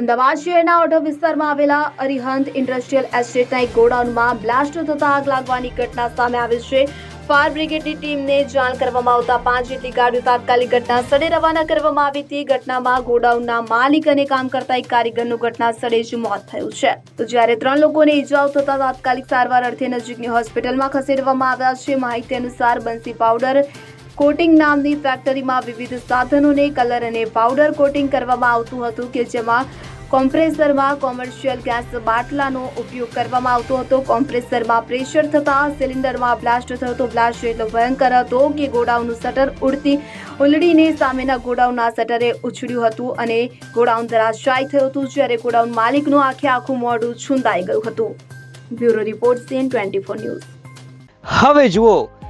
અમદાવાદ શહેરના ઓઢવ વિસ્તારમાં આવેલા અરિહંત ઇન્ડસ્ટ્રીયલ એસ્ટેટના એક ગોડાઉનમાં બ્લાસ્ટ થતા આગ લાગવાની ઘટના સામે આવી છે. ફાયર બ્રિગેડની ટીમને જાણ કરવામાં આવતા પાંચ જેટલી ગાડીઓ તાત્કાલિક ઘટના સ્થળે રવાના કરવામાં આવી હતી. ઘટનામાં ગોડાઉનના માલિક અને કામ કરતા એક કારીગરનું ઘટના સ્થળે જ મોત થયું છે. તો જ્યારે ત્રણ લોકોને ઈજાઓ થતા તાત્કાલિક સારવાર અર્થે નજીકની હોસ્પિટલમાં ખસેડવામાં આવ્યા છે, માહિતી અનુસાર બંસી પાવડર કોટિંગ નામની ફેક્ટરીમાં વિવિધ સાધનોને કલર અને પાવડર કોટિંગ કરવામાં આવતું હતું કે જેમાં કોમ્પ્રેસરમાં કોમર્શિયલ ગેસ બાટલાનો ઉપયોગ કરવામાં આવતો હતો. કોમ્પ્રેસરમાં પ્રેશર થતાં સિલિન્ડરમાં બ્લાસ્ટ થયો તો બ્લાસ્ટ એટલો ભયંકર હતો કે ગોડાઉનનું શટર ઉડતી ઉલડીને સામેના ગોડાઉનના શટરે ઉછળ્યું હતું અને ગોડાઉન ધરાશાય થયું હતું જ્યારે ગોડાઉન માલિકનું આખે આખું મોઢું છુંદાઈ ગયું હતું. Bureau report CN twenty news. હવે જુઓ